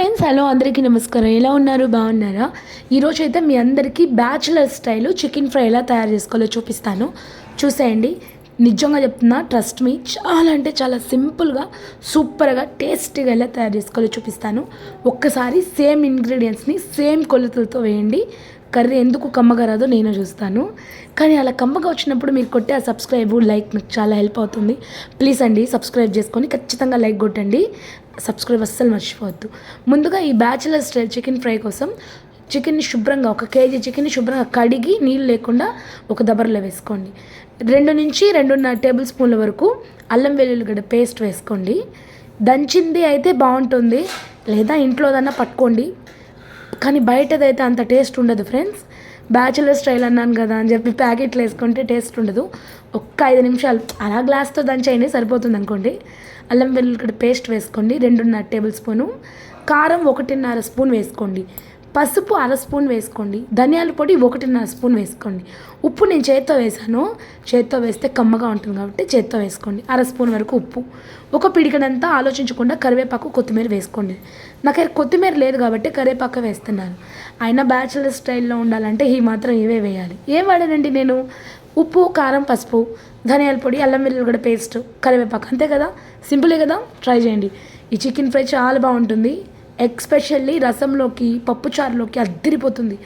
Friends hello అందరికీ నమస్కారం. ఎలా ఉన్నారు? బాగున్నారా? ఈరోజు అయితే మీ అందరికీ బ్యాచులర్ స్టైల్ చికెన్ ఫ్రై ఎలా తయారు చేసుకోవాలో చూపిస్తాను. చూసేయండి. నిజంగా చెప్తున్నా ట్రస్ట్ మీ చాలా అంటే చాలా సింపుల్గా సూపర్గా టేస్టీగా ఎలా తయారు చేసుకోవాలో చూపిస్తాను. ఒక్కసారి సేమ్ ఇంగ్రీడియంట్స్ని సేమ్ కొలతలతో వేయండి. కర్రీ ఎందుకు కమ్మగా రాదో నేను చూస్తాను. కానీ అలా కమ్మగా వచ్చినప్పుడు మీరు కొట్టే ఆ సబ్స్క్రైబ్ లైక్ నాకు చాలా హెల్ప్ అవుతుంది. ప్లీజ్ అండి సబ్స్క్రైబ్ చేసుకొని ఖచ్చితంగా లైక్ కొట్టండి. సబ్స్క్రైబ్ అస్సలు మర్చిపోవద్దు. ముందుగా ఈ బ్యాచిలర్ స్టైల్ చికెన్ ఫ్రై కోసం చికెన్ని శుభ్రంగా ఒక కేజీ చికెన్ని శుభ్రంగా కడిగి నీళ్ళు లేకుండా ఒక దబరలో వేసుకోండి. రెండు నుంచి రెండున్నర టేబుల్ స్పూన్ల వరకు అల్లం వెల్లుల్లిగడ్డ పేస్ట్ వేసుకోండి. దంచింది అయితే బాగుంటుంది. లేదా ఇంట్లోదన్నా పట్టుకోండి. కానీ బయటదైతే అంత టేస్ట్ ఉండదు ఫ్రెండ్స్. బ్యాచులర్ స్టైల్ అన్నాను కదా అని చెప్పి ప్యాకెట్లు వేసుకుంటే టేస్ట్ ఉండదు. ఒక్క ఐదు నిమిషాలు. అలా గ్లాస్తో దంచేయండి సరిపోతుంది అనుకోండి. అల్లం వెల్లుల్లి పేస్ట్ వేసుకోండి రెండున్నర టేబుల్ స్పూను. కారం ఒకటిన్నర స్పూన్ వేసుకోండి. పసుపు అర స్పూన్ వేసుకోండి. ధనియాల పొడి ఒకటిన్నర స్పూన్ వేసుకోండి. ఉప్పు నేను చేత్తో వేసాను. చేత్తో వేస్తే కమ్మగా ఉంటుంది కాబట్టి చేత్తో వేసుకోండి. అర స్పూన్ వరకు ఉప్పు. ఒక పిడికడంతా ఆలోచించకుండా కరివేపాకు కొత్తిమీర వేసుకోండి. నాకు కొత్తిమీర లేదు కాబట్టి కరివేపాకు వేస్తున్నాను. అయినా బ్యాచులర్ స్టైల్లో ఉండాలంటే ఈ మాత్రం ఇవే వేయాలి. ఏం వాడానండి నేను? ఉప్పు కారం పసుపు ధనియాల పొడి అల్లం వెల్లుల్లిగడ్డ పేస్ట్ కరివేపాకు. అంతే కదా? సింపులే కదా? ట్రై చేయండి. ఈ చికెన్ ఫ్రై చాలా బాగుంటుంది. ఎక్స్పెషల్లీ రసంలోకి పప్పుచారులోకి అద్దరిపోతుంది.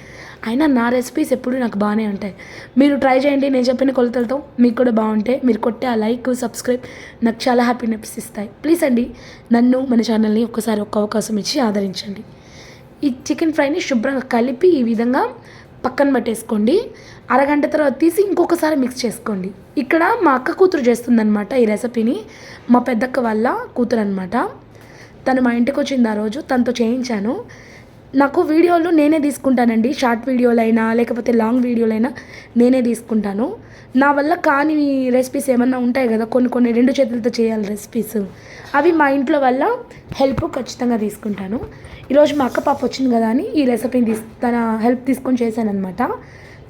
అయినా నా రెసిపీస్ ఎప్పుడు నాకు బాగానే ఉంటాయి. మీరు ట్రై చేయండి నేను చెప్పిన కొలతలతో మీకు కూడా బాగుంటే మీరు కొట్టే ఆ లైక్ సబ్స్క్రైబ్ నాకు చాలా హ్యాపీనెస్ ఇస్తాయి. ప్లీజ్ అండి నన్ను మన ఛానల్ని ఒక్కసారి ఒక్క అవకాశం ఇచ్చి ఆదరించండి. ఈ చికెన్ ఫ్రైని శుభ్రంగా కలిపి ఈ విధంగా పక్కన పెట్టేసుకోండి. అరగంట తర్వాత తీసి ఇంకొకసారి మిక్స్ చేసుకోండి. ఇక్కడ మా అక్క కూతురు చేస్తుందనమాట ఈ రెసిపీని మా పెద్దక్క వాళ్ళ కూతురు అనమాట తను మా ఇంటికి వచ్చింది ఆ రోజు తనతో చేయించాను. నాకు వీడియోలు నేనే తీసుకుంటానండి. షార్ట్ వీడియోలైనా లేకపోతే లాంగ్ వీడియోలైనా నేనే తీసుకుంటాను. నా వల్ల కాని రెసిపీస్ ఏమన్నా ఉంటాయి కదా కొన్ని కొన్ని రెండు చేతులతో చేయాలి రెసిపీస్. అవి మా ఇంట్లో వల్ల హెల్ప్ ఖచ్చితంగా తీసుకుంటాను. ఈరోజు మా అక్క పాప వచ్చింది కదా అని ఈ రెసిపీని తీసు తన హెల్ప్ తీసుకొని చేశానమాట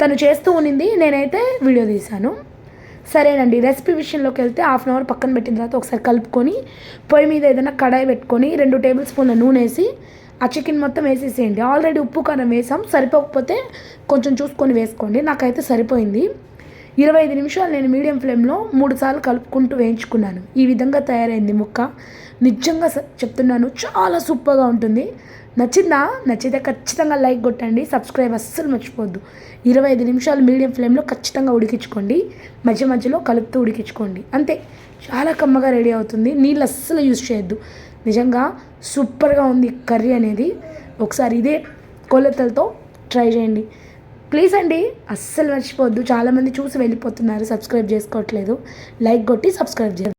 తను చేస్తూ ఉన్నింది నేనైతే వీడియో తీశాను. సరేనండి రెసిపీ విషయంలోకి వెళ్తే హాఫ్ అన్ అవర్ పక్కన పెట్టిన తర్వాత ఒకసారి కలుపుకొని పొయ్యి మీద ఏదైనా కడాయి పెట్టుకొని రెండు టేబుల్ స్పూన్ల నూనె వేసి ఆ చికెన్ మొత్తం వేసేసేయండి. ఆల్రెడీ ఉప్పు కారం వేసాం. సరిపోకపోతే కొంచెం చూసుకొని వేసుకోండి. నాకైతే సరిపోయింది. ఇరవై ఐదు నిమిషాలు నేను మీడియం ఫ్లేమ్లో మూడు సార్లు కలుపుకుంటూ వేయించుకున్నాను. ఈ విధంగా తయారైంది ముక్క. నిజంగా చెప్తున్నాను చాలా సూపర్గా ఉంటుంది. నచ్చిందా? నచ్చితే ఖచ్చితంగా లైక్ కొట్టండి సబ్స్క్రైబ్ అస్సలు మర్చిపోద్దు ఇరవై ఐదు నిమిషాలు మీడియం ఫ్లేమ్లో ఖచ్చితంగా ఉడికించుకోండి. మధ్య మధ్యలో కలుపుతూ ఉడికించుకోండి. అంతే. చాలా కమ్మగా రెడీ అవుతుంది. నీళ్ళు అస్సలు యూజ్ చేయొద్దు. నిజంగా సూపర్గా ఉంది కర్రీ అనేది. ఒకసారి ఇదే కొలతలతో ట్రై చేయండి. ప్లీజ్ అండి అస్సలు మర్చిపోవద్దు. చాలామంది చూసి వెళ్ళిపోతున్నారు సబ్స్క్రైబ్ చేసుకోవట్లేదు. లైక్ కొట్టి సబ్స్క్రైబ్ చేయండి.